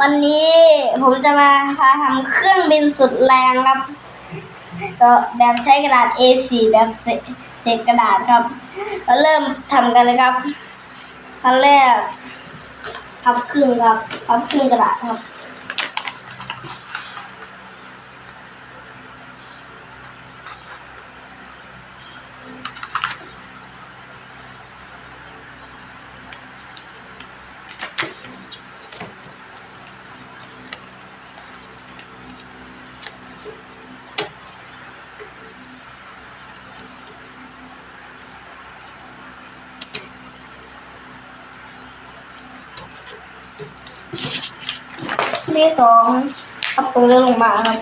วันนี้ผมจะมาพาทำเครื่องบินสุดแรงครับก็แบบใช้กระดาษ A4 แบบเศษกระดาษครับเราเริ่มทำกันเลยครับขั้นแรกพับครึ่งครับพับครึ่งกระดาษครับ ที่สองพับตรงเลื่อนลงมาครับ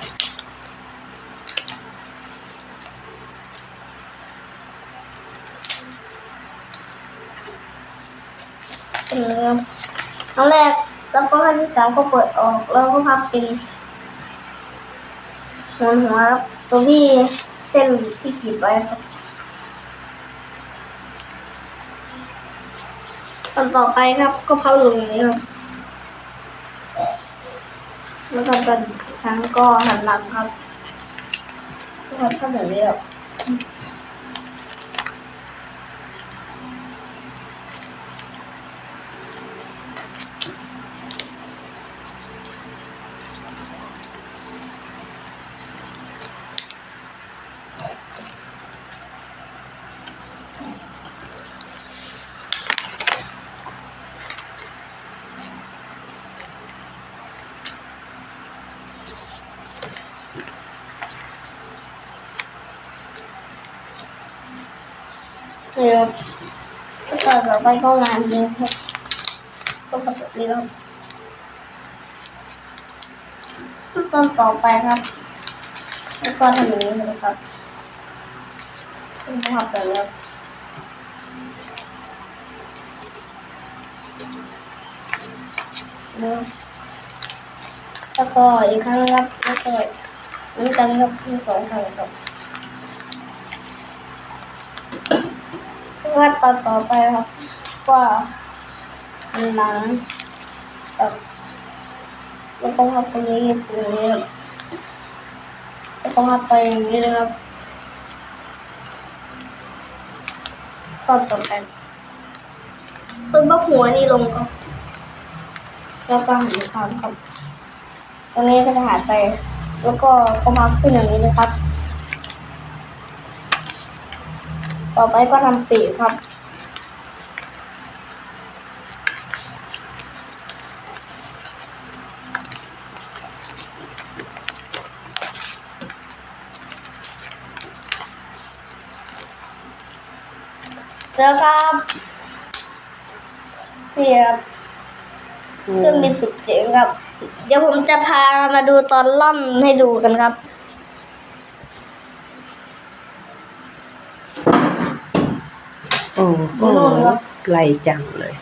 ครั้งแรกแล้วก็ขั้นที่สามก็เปิดออกแล้วก็พับเป็นหัวหัวครับตรงที่เส้นที่ขีดไว้ครับตอนต่อไปครับก็พับลงอย่างนี้ครับ แล้วก็เป็นอีกครั้งก็หันหลังครับก็พับเข้าแบบนี้แบบ นี่ครับก็ต่อต่อไปก็งานนี้ครับก็ปกติครับขั้นตอนต่อไปครับแล้วก็ทำอย่างนี้เลยครับทำแบบนี้ครับแล้วก็อีกครั้งครับแล้วก็เหมือนกันครับที่สองครั้งครับ ก็ตอนต่อไปครับก็อันหลังแบบแล้วก็พับตรงนี้ตรงนี้แล้วก็พับไปอย่างนี้นะครับตอนต่อไปเพิ่มพับหัวนี่ลงก็แล้วก็หันข้างครับตรงนี้ก็จะหายไป แล้วก็ก็พับขึ้นอย่างนี้นะครับ ต่อไปก็ทำปีกครับ แล้วครับนี่ครับเครื่องบินสุดเจ๋งครับ เดี๋ยวผมจะพามาดูตอนล่อนให้ดูกันครับ โอ้โหโน่นครับไกลจังเลย